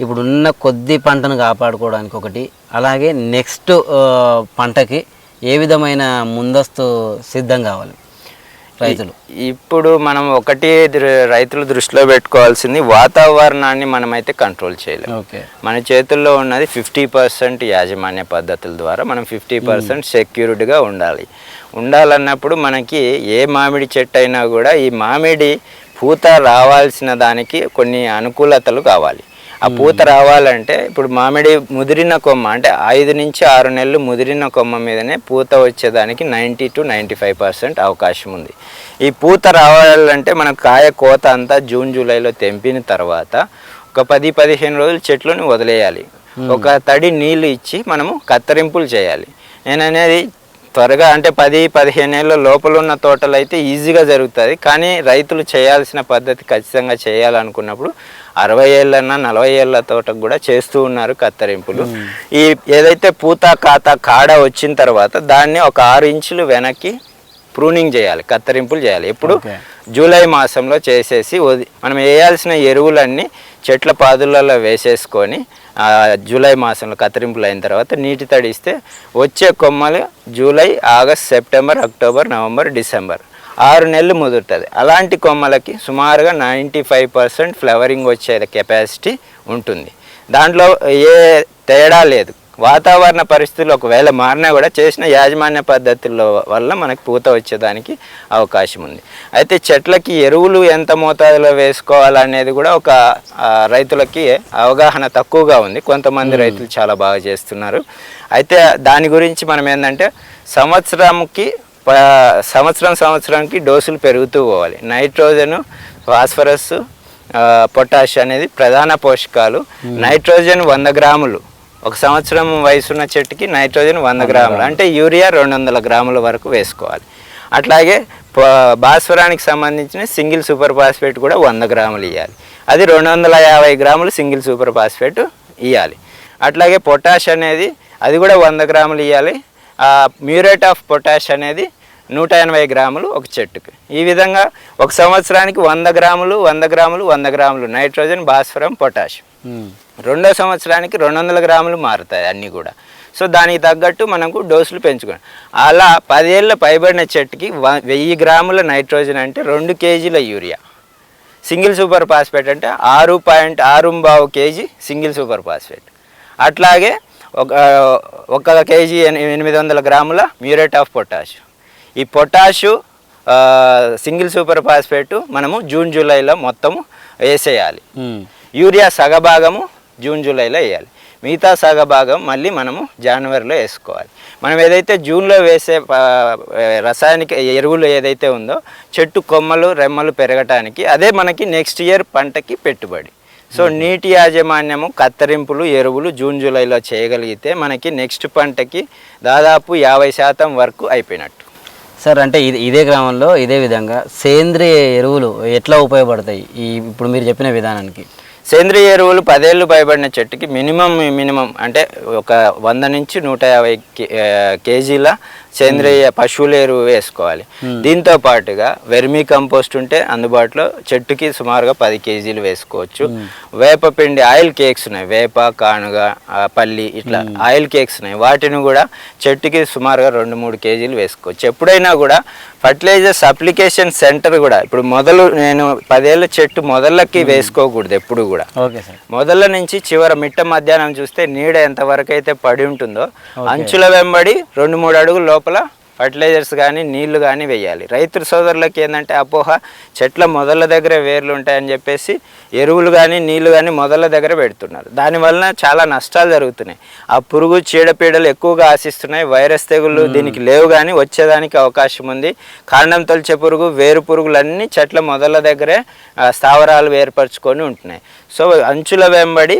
ఇప్పుడు ఉన్న కొద్ది పంటను కాపాడుకోవడానికి ఒకటి అలాగే నెక్స్ట్ పంటకి ఏ విధమైన ముందస్తు సిద్ధం కావాలి రైతులు? ఇప్పుడు మనం ఒకటి రైతులు దృష్టిలో పెట్టుకోవాల్సింది వాతావరణాన్ని మనమైతే కంట్రోల్ చేయలేము ఓకే. మన చేతుల్లో ఉన్నది ఫిఫ్టీ పర్సెంట్ యాజమాన్య పద్ధతుల ద్వారా మనం ఫిఫ్టీ పర్సెంట్ సెక్యూర్డ్గా ఉండాలి. ఉండాలన్నప్పుడు మనకి ఏ మామిడి చెట్టు అయినా కూడా ఈ మామిడి పూత రావాల్సిన దానికి కొన్ని అనుకూలతలు కావాలి. ఆ పూత రావాలంటే ఇప్పుడు మామిడి ముదిరిన కొమ్మ అంటే ఐదు నుంచి ఆరు నెలలు ముదిరిన కొమ్మ మీదనే పూత వచ్చేదానికి ninety two ninety five percent అవకాశం ఉంది. ఈ పూత రావాలంటే మనం కాయ కోత అంతా జూన్ జూలైలో తెంపిన తర్వాత ఒక పది పదిహేను రోజులు చెట్లను వదిలేయాలి. ఒక తడి నీళ్ళు ఇచ్చి మనము కత్తిరింపులు చేయాలి. నేను అనేది త్వరగా అంటే పది పదిహేను ఏళ్ళ లోపల ఉన్న తోటలు అయితే ఈజీగా జరుగుతుంది కానీ రైతులు చేయాల్సిన పద్ధతి ఖచ్చితంగా చేయాలనుకున్నప్పుడు అరవై ఏళ్ళన్నా నలభై ఏళ్ళ తోటకు కూడా చేస్తూ ఉన్నారు కత్తిరింపులు. ఈ ఏదైతే పూత కాత కాడ వచ్చిన తర్వాత దాన్ని ఒక ఆరు ఇంచులు వెనక్కి ప్రూనింగ్ చేయాలి కత్తిరింపులు చేయాలి. ఎప్పుడు. జూలై మాసంలో చేసేసి మనం వేయాల్సిన ఎరువులన్నీ చెట్ల పాదులలో వేసేసుకొని జూలై మాసంలో కత్తిరింపులు అయిన తర్వాత నీటి తడిస్తే వచ్చే కొమ్మలు July August September October November December. ఆరు నెలలు ముదురుతుంది. అలాంటి కొమ్మలకి సుమారుగా నైంటీ ఫైవ్ పర్సెంట్ ఫ్లవరింగ్ వచ్చే కెపాసిటీ ఉంటుంది. దాంట్లో ఏ తేడా లేదు. వాతావరణ పరిస్థితులు ఒకవేళ మారినా కూడా చేసిన యాజమాన్య పద్ధతుల్లో వల్ల మనకి పూత వచ్చేదానికి అవకాశం ఉంది. అయితే చెట్లకి ఎరువులు ఎంత మోతాదులో వేసుకోవాలనేది కూడా ఒక రైతులకి అవగాహన తక్కువగా ఉంది. కొంతమంది రైతులు చాలా బాగా చేస్తున్నారు. అయితే దాని గురించి మనం ఏంటంటే సంవత్సరంకి సంవత్సరం సంవత్సరానికి డోసులు పెరుగుతూ పోవాలి. నైట్రోజను ఫాస్ఫరస్ పొటాష్ అనేది ప్రధాన పోషకాలు. నైట్రోజన్ వంద గ్రాములు. ఒక సంవత్సరం వయసున్న చెట్టుకి నైట్రోజన్ వంద గ్రాములు అంటే యూరియా రెండు వందల గ్రాముల వరకు వేసుకోవాలి. అట్లాగే భాస్వరానికి సంబంధించిన సింగిల్ సూపర్ ఫాస్ఫేట్ కూడా వంద గ్రాములు ఇవ్వాలి అది రెండు వందల యాభై గ్రాములు సింగిల్ సూపర్ ఫాస్ఫేట్ ఇవ్వాలి అట్లాగే పొటాష్ అనేది అది కూడా వంద గ్రాములు ఇవ్వాలి మ్యూరేట్ ఆఫ్ పొటాష్ అనేది నూట ఎనభై గ్రాములు ఒక చెట్టుకి. ఈ విధంగా ఒక సంవత్సరానికి వంద గ్రాములు వంద గ్రాములు వంద గ్రాములు నైట్రోజన్ భాస్వరం పొటాష్. రెండో సంవత్సరానికి రెండు వందల గ్రాములు మారుతాయి అన్నీ కూడా. సో దానికి తగ్గట్టు మనకు డోసులు పెంచుకోండి. అలా పదేళ్ళ పైబడిన చెట్టుకి వ- వెయ్యి గ్రాముల నైట్రోజన్ అంటే రెండు కేజీల యూరియా. సింగిల్ సూపర్ ఫాస్ఫేట్ అంటే ఆరు పాయింట్ ఆరు బావు కేజీ సింగిల్ సూపర్ ఫాస్ఫేట్. అట్లాగే ఒక ఒక కేజీ ఎని- ఎనిమిది వందల గ్రాముల మ్యూరేట్ ఆఫ్ పొటాష్. ఈ పొటాషు సింగిల్ సూపర్ ఫాస్ఫేట్ మనము జూన్ జూలైలో మొత్తము వేసేయాలి. యూరియా సగభాగము జూన్ జూలైలో వేయాలి. మిగతా సగభాగం మళ్ళీ మనము జనవరిలో వేసుకోవాలి. మనం ఏదైతే జూన్లో వేసే రసాయనిక ఎరువులు ఏదైతే ఉందో చెట్టు కొమ్మలు రెమ్మలు పెరగటానికి అదే మనకి నెక్స్ట్ ఇయర్ పంటకి పెట్టుబడి. సో నీటి యాజమాన్యము కత్తరింపులు ఎరువులు జూన్ జూలైలో చేయగలిగితే మనకి నెక్స్ట్ పంటకి దాదాపు యాభై శాతం వరకు అయిపోయినట్టు. సార్ అంటే ఇది ఇదే గ్రామంలో ఇదే విధంగా సేంద్రియ ఎరువులు ఎట్లా ఉపయోగపడతాయి? ఈ ఇప్పుడు మీరు చెప్పిన విధానానికి. సేంద్రియ ఎరువులు పదేళ్ళు పైబడిన చెట్టుకి మినిమం మినిమం అంటే ఒక వంద నుంచి నూట యాభై కేజీల సేంద్రియ పశువుల ఎరువు వేసుకోవాలి. దీంతో పాటుగా వెర్మీ కంపోస్ట్ ఉంటే అందుబాటులో చెట్టుకి సుమారుగా పది కేజీలు వేసుకోవచ్చు. వేప పిండి ఆయిల్ కేక్స్ ఉన్నాయి. వేప కానుగ పల్లి ఇట్లా ఆయిల్ కేక్స్ ఉన్నాయి. వాటిని కూడా చెట్టుకి సుమారుగా రెండు మూడు కేజీలు వేసుకోవచ్చు. ఎప్పుడైనా కూడా ఫర్టిలైజర్స్ అప్లికేషన్ సెంటర్ కూడా ఇప్పుడు మొదలు నేను పదేళ్ళ చెట్టు మొదళ్ళకి వేసుకోకూడదు ఎప్పుడు కూడా. మొదళ్ళ నుంచి చివర మిట్ట మధ్యాహ్నం చూస్తే నీడ ఎంతవరకు అయితే పడి ఉంటుందో అంచుల వెంబడి రెండు మూడు అడుగుల లోపల ఫర్టిలైజర్స్ కానీ నీళ్ళు కానీ వేయాలి. రైతు సోదరులకి ఏంటంటే అపోహ చెట్ల మొదళ్ళ దగ్గర వేర్లు ఉంటాయని చెప్పేసి ఎరువులు కానీ నీళ్ళు కానీ మొదళ్ళ దగ్గర పెడుతున్నారు. దానివలన చాలా నష్టాలు జరుగుతున్నాయి. ఆ పురుగు చీడపీడలు ఎక్కువగా ఆశిస్తున్నాయి. వైరస్ తెగుళ్ళు దీనికి లేవు కానీ వచ్చేదానికి అవకాశం ఉంది. కాండం తొలిచే పురుగు వేరు పురుగులన్నీ చెట్ల మొదళ్ళ దగ్గరే స్థావరాలు ఏర్పరచుకొని ఉంటున్నాయి. సో అంచుల వెంబడి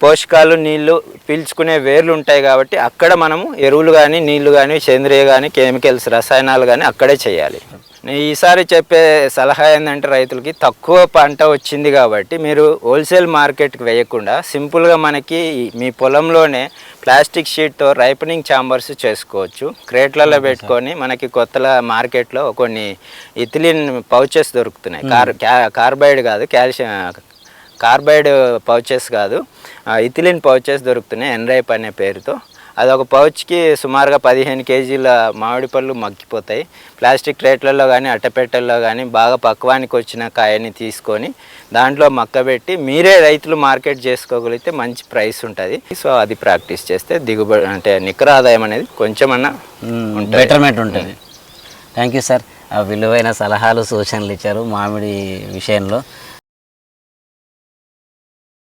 పోషకాలు నీళ్ళు పీల్చుకునే వేర్లు ఉంటాయి కాబట్టి అక్కడ మనము ఎరువులు కానీ నీళ్ళు కానీ సేంద్రియ కానీ కెమికల్స్ రసాయనాలు కానీ అక్కడే చేయాలి. నేను ఈసారి చెప్పే సలహా ఏంటంటే రైతులకి తక్కువ పంట వచ్చింది కాబట్టి మీరు హోల్సేల్ మార్కెట్కి వేయకుండా సింపుల్గా మనకి మీ పొలంలోనే ప్లాస్టిక్ షీట్తో రైపనింగ్ ఛాంబర్స్ చేసుకోవచ్చు. క్రేట్లలో పెట్టుకొని మనకి కొత్తల మార్కెట్లో కొన్ని ఇథిలిన్ పౌచెస్ దొరుకుతున్నాయి. కార్ కార్బైడ్ కాదు కాల్షియం కార్బైడ్ పౌచెస్ కాదు ఇథిలిన్ పౌచెస్ దొరుకుతున్నాయి ఎన్రైప్ అనే పేరుతో. అది ఒక పౌచ్కి సుమారుగా పదిహేను కేజీల మామిడి పళ్ళు మగ్గిపోతాయి. ప్లాస్టిక్ ట్రేట్లలో కానీ అట్టపెట్టెల్లో కానీ బాగా పక్వానికి వచ్చిన కాయని తీసుకొని దాంట్లో మక్కబెట్టి మీరే రైతులు మార్కెట్ చేసుకోగలిగితే మంచి ప్రైస్ ఉంటుంది. సో అది ప్రాక్టీస్ చేస్తే దిగుబడి అంటే నికర ఆదాయం అనేది కొంచెమన్నా బెటర్మెంట్ ఉంటుంది. థ్యాంక్ యూ సార్ విలువైన సలహాలు సూచనలు ఇచ్చారు మామిడి విషయంలో.